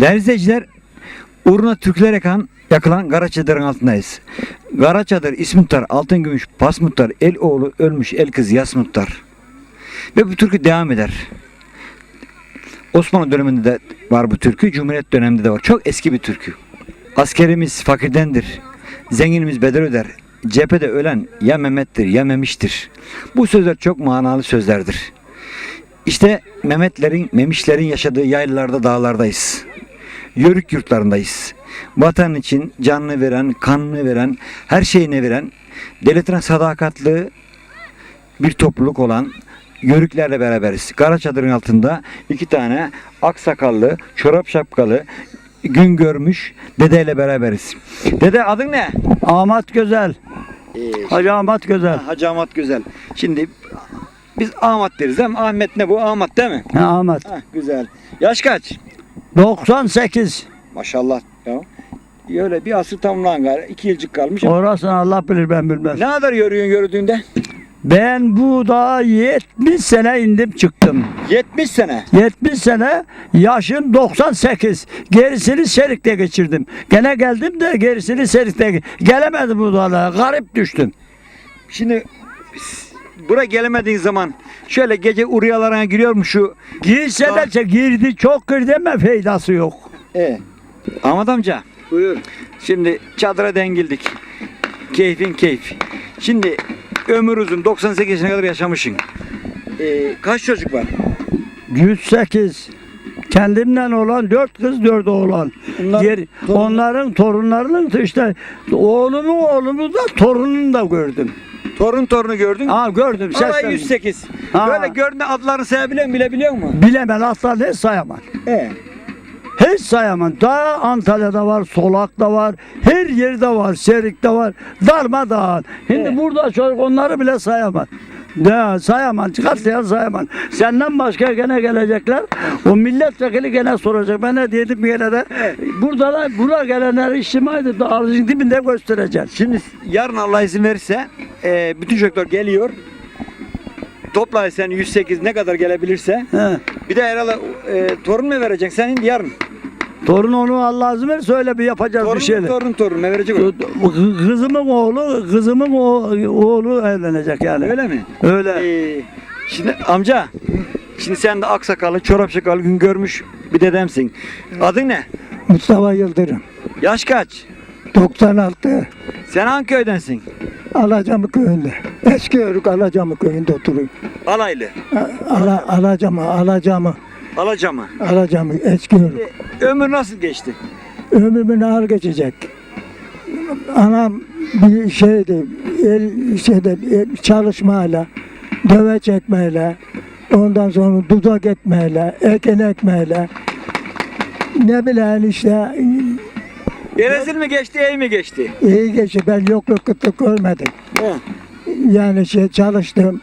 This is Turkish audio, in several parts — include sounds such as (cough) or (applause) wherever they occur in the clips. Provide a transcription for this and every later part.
Değerli izleyiciler, uğruna Türkler yakan, yakılan Kara Çadır'ın altındayız. Kara Çadır, İsmuhtar, Altın Gümüş, Pas Muhtar, El oğlu ölmüş, El kız Yas Muhtar. Ve bu türkü devam eder. Osmanlı döneminde de var bu türkü, Cumhuriyet döneminde de var. Çok eski bir türkü. Askerimiz fakirdendir, zenginimiz bedel öder. Cephede ölen ya Mehmet'tir ya Memiş'tir. Bu sözler çok manalı sözlerdir. İşte Mehmetlerin, Memişlerin yaşadığı yaylalarda, dağlardayız. Yörük yurtlarındayız. Vatan için canını veren, kanını veren, her şeyini veren, devletine sadakatli bir topluluk olan Yörüklerle beraberiz. Kara çadırın altında iki tane aksakallı, çorap şapkalı, gün görmüş dedeyle beraberiz. Dede adın ne? Ahmet Güzel. Hacı Ahmet Güzel. Hacı Ahmet Güzel. Şimdi biz Ahmet deriz değil mi? Ahmet ne bu? Ahmet değil mi? Ha, Ahmet. Heh, güzel. Yaş kaç? 98. Maşallah. Ya. Öyle bir asır tamamlan galiba. İki yılcık kalmış. Orasını Allah bilir ben bilmem. Ne kadar yürüyorsun yürüdüğünde? Ben bu dağa 70 sene indim çıktım. 70 sene. 70 sene yaşım 98. Gerisini Serik'te geçirdim. Gene geldim de gerisini Serik'te ge- Gelemedim bu dağa. Garip düştüm. Şimdi buraya gelemediğin zaman şöyle gece uryalarına giriyor mu şu? Girse de girdi çok girdi ama faydası yok. E. Ahmet amca. Buyur. Şimdi çadıra dengildik. Keyfin keyif. Şimdi ömür uzun 98 yaşına kadar yaşamışsın. E, kaç çocuk var? 108. Kendimden olan dört kız dört oğlan. Onlar- Diğer, onların torunlarının da işte oğlumu oğlumu da torununu da gördüm. Torun torunu gördün. Ha gördüm. Vallahi Seslendim. 108. Ha. Böyle gördüğünde adlarını sayabiliyor musun? Bilebiliyor musun? Bilemem atlar hiç sayamam. E. Hiç sayamam. Daha Antalya'da var, Solak'ta var, her yerde var, Serik'te var, darmadağın. Şimdi Evet. burada çocuk onları bile sayamam. De, sayamam, çıkartlayan sayamam. Senden başka gene gelecekler. O milletvekili gene soracak. Ben ne dedim gene de. Burada da buraya gelenler işimaydı. Da ağzının dibinde göstereceksin. Şimdi yarın Allah izin verirse e, bütün çocuklar geliyor. Topla sen 108 ne kadar gelebilirse. He. Bir de herhalde e, torun mu vereceksin senin yarın? Torun onu Allah izin verirse öyle bir yapacağız Torun bir şeyler. torun torun ne verecek o? Kızımın oğlu, kızımın o- oğlu evlenecek yani. Öyle mi? Öyle. Ee, şimdi amca, şimdi sen de aksakallı, çorap şakalı gün görmüş bir dedemsin. Adın ne? Mustafa Yıldırım. Yaş kaç? 96. Sen hangi köydensin? Alacamı köyünde. Eski Örük Alacamı köyünde oturuyor. Alaylı. Ala, alacamı, alacamı, Alacamı. alacamı eski Örük. E, ömür nasıl geçti? Ömrümün ağır geçecek. Anam bir şeydi, el şeyde el çalışmayla, döve çekmeyle, ondan sonra dudak etmeyle, eken ekmeyle, ne bileyim işte Yerezil mi geçti, iyi mi geçti? iyi geçti. Ben yokluk kıtlık görmedim. He. Yani şey çalıştım.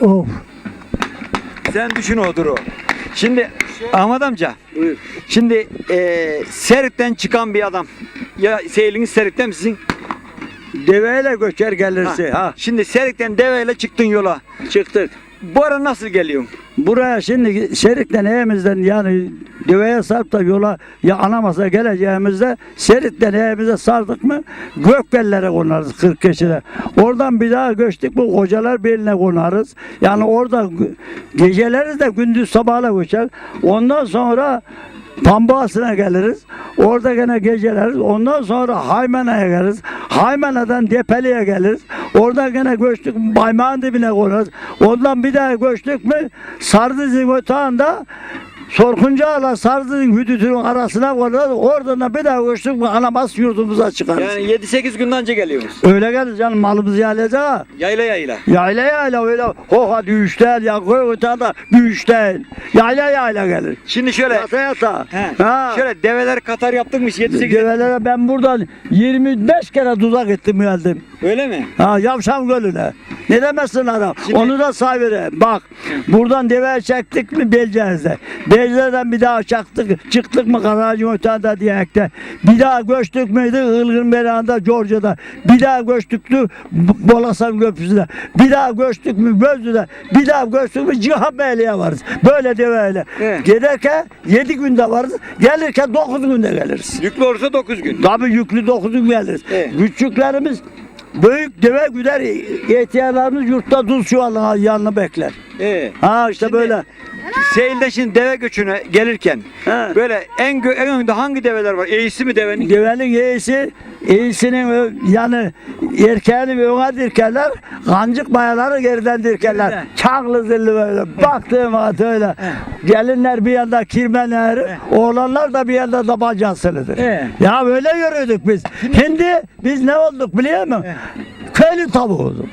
Of. Sen düşün odur o. Şimdi Ahmet amca. Buyur. Şimdi e, Serik'ten çıkan bir adam. Ya Seyliniz Serik'ten misin? Deveyle göçer gelirse ha. Şimdi Serik'ten deveyle çıktın yola. Çıktık. Bu ara nasıl geliyorsun? Buraya şimdi Şerik'ten evimizden yani deveye sarıp da yola ya anamasa geleceğimizde Şerik'ten evimize sardık mı Gökbellere konarız 40 kişide. Oradan bir daha göçtük bu kocalar beline konarız. Yani orada geceleriz de gündüz sabahla göçer. Ondan sonra Pambasına geliriz. Orada gene geceleriz. Ondan sonra Haymana'ya geliriz. Haymana'dan Depeli'ye geliriz. Orada gene göçtük Baymağın dibine konarız. Ondan bir daha göçtük mü Sardız'ın ötağında Sorkuncalarla Sardız'ın hüdütünün arasına konarız. Oradan da bir daha göçtük mü Anamas yurdumuza çıkarız. Yani 7-8 günden önce geliyorsunuz. Öyle geliriz canım malımızı yaylayacak ha. Yayla yayla. Yayla yayla öyle hoha düğüş değil ya koy ötağında düğüş değil. Yayla yayla gelir. Şimdi şöyle Yata yata. He. Ha. Şöyle develer Katar yaptıkmış 7-8 Develere ben buradan 25 kere tuzak ettim geldim. Öyle mi? Ha Yavşan Gölü'ne. Ne demezsin adam? Şimdi- Onu da say vereyim. Bak buradan deve çektik mi Belceğiz'de. Dezlerden bir daha çaktık, çıktık mı Karacın Ötağı'da diyekte. Bir daha göçtük müydü Ilgın Belan'da, Georgia'da. Bir daha göçtük mü Bolasan Köprüsü'de. Bir daha göçtük mü Gözlü'de. Bir daha göçtük mü Cihanbeyli'ye varız. Böyle de böyle. Evet. Giderken 7 günde varız. Gelirken 9 günde geliriz. Yüklü olursa 9 gün. Tabii yüklü 9 gün geliriz. Evet. Küçüklerimiz büyük deve güder ihtiyarlarımız yurtta duz çuvalına yanına bekler. Ee, Ha işte Şimdi- böyle. seyilde şimdi deve göçüne gelirken He. böyle en, gö- en önde hangi develer var? Eğisi mi devenin? Devenin iyisi, iyisinin ö- yani erkeğini öne dirkerler, kancık mayaları geriden dirkerler. Geriden. Çaklı zilli böyle. Baktığım vakit öyle. Gelinler bir yanda kirmen eri, oğlanlar da bir yanda tabanca asılıdır. He. Ya böyle yürüdük biz. Şimdi biz ne olduk biliyor musun? Köylü tavuğu olduk.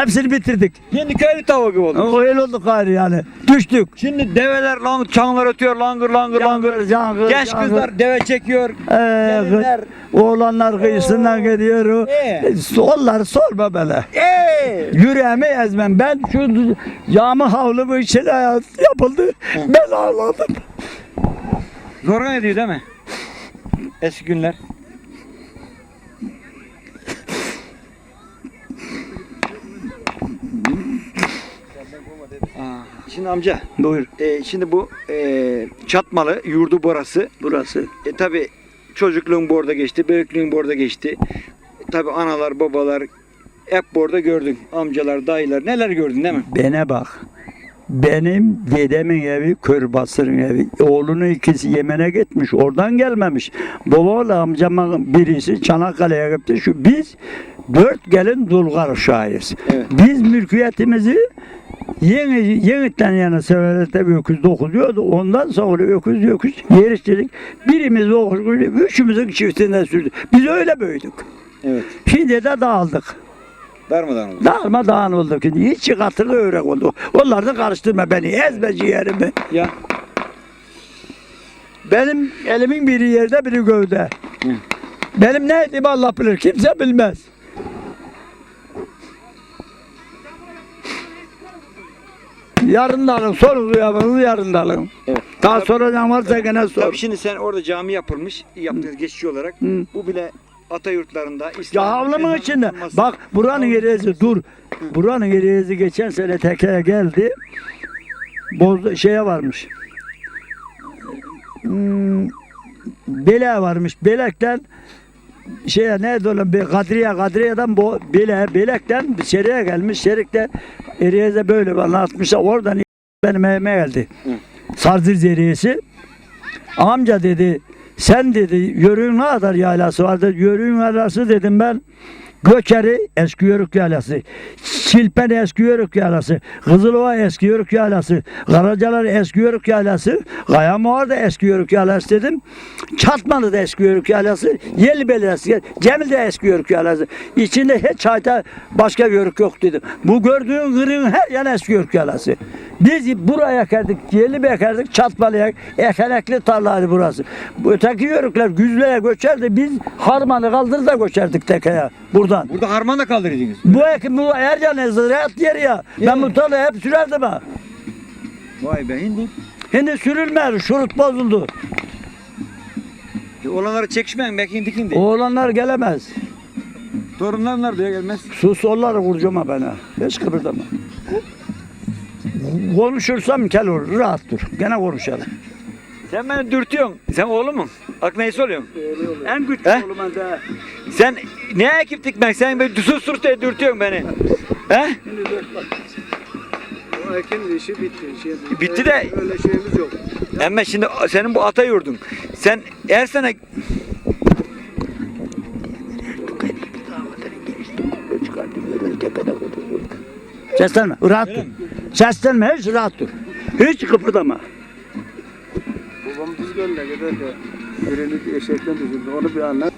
Hepsini bitirdik. Şimdi köylü tavuğu gibi oldu. Öyle olduk gayrı yani. Düştük. Şimdi develer lang, çanlar ötüyor langır langır langır. Yangır, yangır, Genç yangır. kızlar deve çekiyor. Ee, oğlanlar kıyısından gidiyor. Ee. Onlar sorma böyle. Eee! Yüreğimi ezmem. Ben şu cami havlumu içine yapıldı. Ben ağladım. Zorgan ediyor değil mi? Eski günler. Aa, Şimdi amca, Buyur. e, şimdi bu e, çatmalı yurdu burası. Burası. E, tabi çocukluğun borda geçti, büyüklüğün borda geçti. Tabi analar, babalar hep borda gördün. Amcalar, dayılar neler gördün değil mi? Bana bak. Benim dedemin evi Körbasır'ın evi. Oğlunun ikisi Yemen'e gitmiş. Oradan gelmemiş. Babamla amcamın birisi Çanakkale'ye gitti. Şu biz dört gelin dulgar uşağıyız. Evet. Biz mülkiyetimizi yeni yeniden yana severete bir öküz dokuzuyordu. Ondan sonra öküz öküz yeriştirdik. Birimiz okuz, üçümüzün çiftinden sürdü. Biz öyle büyüdük. Evet. Şimdi de dağıldık. Darmadan oldu. Dağılma dağın olduk. Hiç katırlı örek oldu. Onlar da karıştırma beni. Ezme ciğerimi. Ya. Benim elimin biri yerde biri gövde. Hı. Benim ne ettiğimi Allah bilir. Kimse bilmez. Yarın da alın. Sorun duyamınız yarın da alın. Evet. Daha soracağım varsa gene sor. Tabii şimdi sen orada cami yapılmış, yaptığınız geçici olarak. Hı. Bu bile ata yurtlarında Ya İslam havlumun içinde. olması- Bak buranın yerezi dur. Buranın yerezi geçen sene tekeye geldi. Boz şeye varmış. Hmm, Bele varmış. Belekten şeye ne olan bir Kadriye Kadriye'den bu Bele Belekten Şeri'ye gelmiş. Şerik'te Eriyeze böyle bana atmışlar. Oradan benim evime geldi. Sardır zeriyesi. Amca dedi sen dedi yörüğün ne kadar yaylası vardı? Yörüğün yaylası dedim ben. Gökeri eski yörük yaylası. Çilpen eski yörük yaylası. Kızılova eski yörük yaylası. Karacalar eski yörük yaylası. Kayamuğar da eski yörük yaylası dedim. Çatmalı da eski yörük yaylası. Yelibeli eski. Cemil de eski yörük yaylası. İçinde hiç hayta başka yörük yok dedim. Bu gördüğün kırığın her yan eski yörük yaylası. Biz buraya ekerdik, Yelibeli ekerdik, Çatmalı'ya ekelekli tarlaydı burası. Bu öteki yörükler güzleye göçerdi. Biz harmanı kaldırır da göçerdik tekeye buradan. Burada harman da kaldırıyordunuz. Bu ekim bu Ercan ziraat yeri ya. Ben bu tarlayı hep sürerdim ha. Vay be hindi. Şimdi sürülmez, şurut bozuldu. E, Olanları çekişmeyin belki dikindi. Oğlanlar gelemez. Torunlar nerede ya gelmez. Sus onları vuracağım bana. Hiç kıpırdama. Konuşursam kel olur, rahat dur. Gene konuşalım. Sen beni dürtüyorsun. Sen oğlum mu? Ak neyse oluyorsun. En güçlü He? oğlum da. Sen ne ekip dikmek? Sen böyle sus sus diye dürtüyorsun beni. He? O ekin işi bitti. Şey, Bitti de- öyle şeyimiz yok. Ama şimdi senin bu ata yurdun. Sen her sene Seslenme, rahat dur. Seslenme, hiç rahat dur. Hiç kıpırdama. Babam Düzgöl'le giderken birini eşekten düşürdü. Onu bir anlat.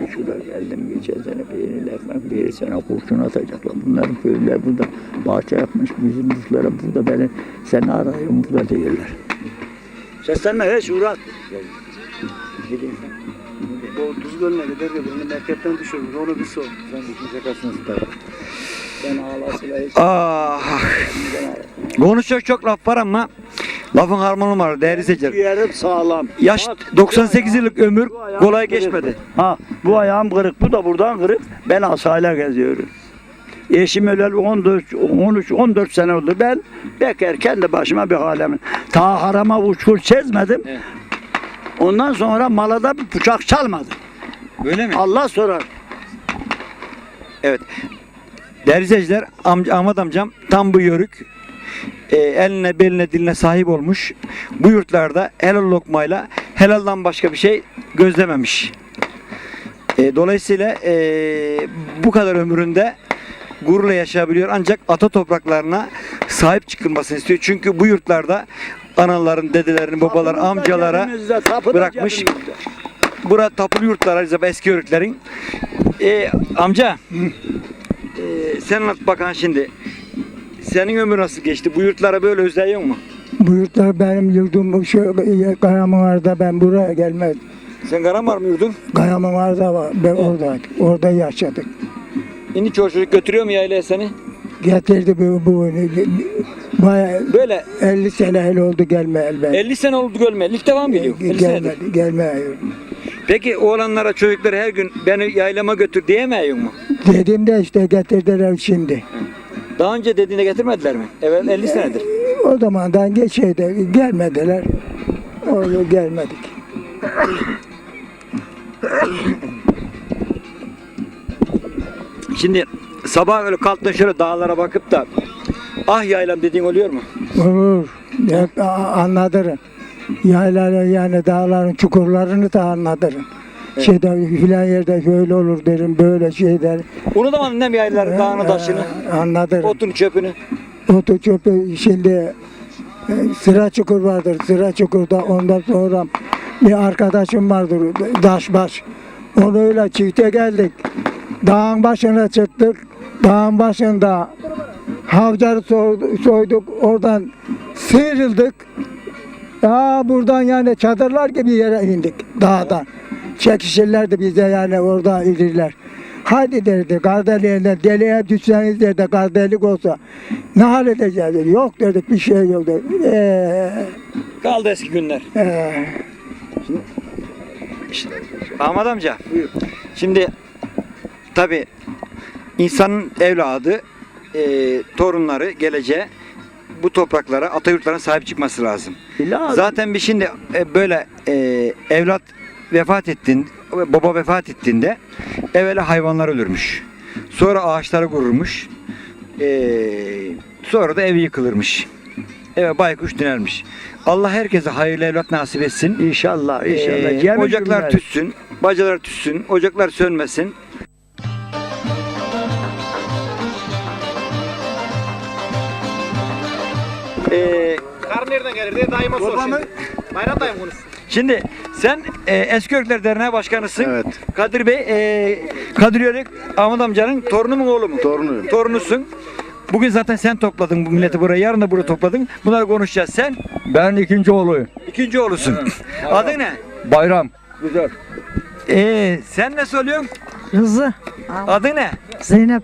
Ben şuraya geldim geçen sene peynirli ekmek bir sene kurşun atacaklar. Bunların köylüler burada bahçe yapmış bizim Ruslara burada beni sen arayın burada değiller. Seslenme hiç uğrat. O Düzgöl'le giderken birini merkezden düşürdü. Onu bir sor. Sen şakasını Ben ağlasıyla hiç Ah. Konuşacak çok laf var ama lafın harmanı var değerli seyirciler. yerim sağlam. Yaş Bak, 98 yıllık ömür kolay geçmedi. Ha bu ayağım kırık, bu da buradan kırık. Ben asayla geziyorum. Eşim öleli 14, 13, 14 sene oldu. Ben bekar kendi başıma bir halemin. Ta harama uçkur çizmedim. Evet. Ondan sonra malada bir bıçak çalmadım. Öyle mi? Allah sorar. Evet. Değerli amca, Ahmet amcam tam bu yörük. E, eline, beline, diline sahip olmuş. Bu yurtlarda helal lokmayla helaldan başka bir şey gözlememiş. E, dolayısıyla e, bu kadar ömründe gururla yaşayabiliyor ancak ata topraklarına sahip çıkılmasını istiyor. Çünkü bu yurtlarda anaların, dedelerin, babalar, amcalara bırakmış. Bura tapulu yurtlar Rizaba eski yörüklerin. Ee, amca ee, sen anlat bakan şimdi. Senin ömür nasıl geçti? Bu yurtlara böyle özleyiyor mu? Bu yurtlar benim yurdum şu Kayamanar'da ben buraya gelmedim. Sen Karamar mı yurdun? Kayamanar'da var. Ben orada, orada yaşadık. İni çocuk götürüyor mu yaylaya seni? Getirdi bu, bu bayağı Böyle 50 sene hele oldu gelmeyeli ben. 50 sene oldu görme. İlk defa mı geliyor? 50 senedir. Gelmedi, gelmiyor. Peki oğlanlara çocukları her gün beni yaylama götür diyemiyor mu? Dedim de işte getirdiler şimdi. Daha önce dediğine getirmediler mi? Evet 50 senedir. O zamandan geçeydi, gelmediler. Öyle gelmedik. Şimdi sabah öyle kalktın şöyle dağlara bakıp da ah yaylam dediğin oluyor mu? Olur. Hep a- anladırın. Yayları yani dağların çukurlarını da anladırın. Şeyde filan yerde şöyle olur derim, böyle şey der. Unutamadın değil mi yayları, dağını, taşını, Anladırım. otunu, çöpünü? Otu çöpü şimdi e, sıra çukur vardır. Sıra çukurda ondan sonra bir arkadaşım vardır. Daşbaş. Onu öyle çifte geldik. Dağın başına çıktık. Dağın başında havcarı soyduk, soyduk. Oradan sıyrıldık. Ya buradan yani çadırlar gibi yere indik dağdan. Çekişirlerdi bize yani orada irirler. Hadi derdi kardeliğinden deliğe düşseniz derdi kardelik olsa ne hal edeceğiz dedi. Yok dedik bir şey yok dedi. Ee, Kaldı eski günler. ee, Ahmet amca. Şimdi tabi insanın evladı, e, torunları, geleceğe bu topraklara, ata yurtlarına sahip çıkması lazım. Zaten bir şimdi e, böyle e, evlat vefat ettin, baba vefat ettiğinde evvela hayvanlar ölürmüş. Sonra ağaçları kururmuş. E, sonra da evi yıkılırmış. Eve baykuş dönermiş. Allah herkese hayırlı evlat nasip etsin. İnşallah, inşallah. Ee, ocaklar cümle. tütsün, bacalar tütsün, ocaklar sönmesin. Ee, Kar nereden gelir diye daima sor Babamın- şimdi. Bayram dayım konuşsun. şimdi sen e, Eskörkler Derneği Başkanısın. Evet. Kadir Bey, e, Kadir Yörük Ahmet amcanın torunu mu oğlu mu? Torunuyum. Torunusun. Bugün zaten sen topladın bu milleti buraya, yarın da burada topladın. Bunları konuşacağız. Sen Ben ikinci oğluyum. ikinci oğlusun. (laughs) Adı ne? Bayram. Güzel. Ee, sen ne söylüyorsun? Kızı Adı ne? Zeynep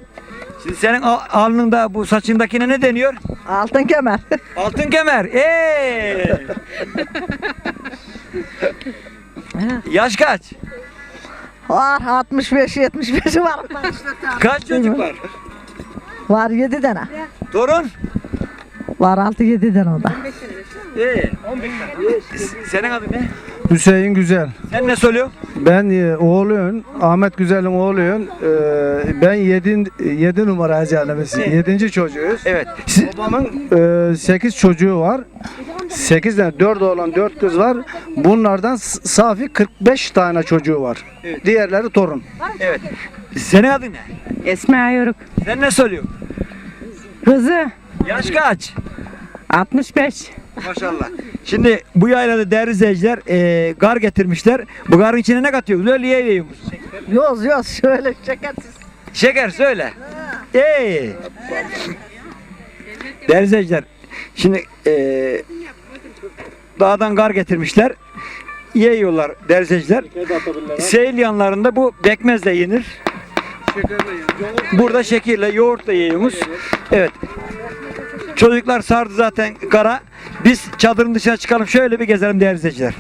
Şimdi senin al- alnında bu saçındakine ne deniyor? altın kemer. Altın kemer. Ee! (laughs) Yaş kaç? var 65 75 var. Kaç çocuk var? var 7 tane. Torun? Var 6 7 tane o da. Ee. Senin adın ne? Hüseyin Güzel. Sen ne söylüyorsun? Ben e, oğluyum. Ahmet Güzel'in oğluyum. Ee, ben 7 7 numara Hacı Annemiz. 7. çocuğuyuz. Evet. Babamın 8 çocuğu var. 8 tane 4 oğlan 4 kız var. Bunlardan safi 45 tane çocuğu var. Diğerleri torun. Evet. Senin adın ne? Esma Yörük. Sen ne söylüyorsun? Kızı Yaş kaç? 65. Maşallah. Şimdi bu yaylada değerli izleyiciler e, gar getirmişler. Bu garın içine ne katıyoruz? Öyle musun? Yoz yoz şöyle şekersiz. Şeker söyle. Ee. Değerli izleyiciler. Şimdi eee dağdan gar getirmişler. Yiyorlar değerli izleyiciler. Seyil yanlarında bu bekmezle yenir. Burada şekirle, yoğurtla yiyoruz. Evet. Çocuklar sardı zaten kara. Biz çadırın dışına çıkalım şöyle bir gezelim değerli izleyiciler.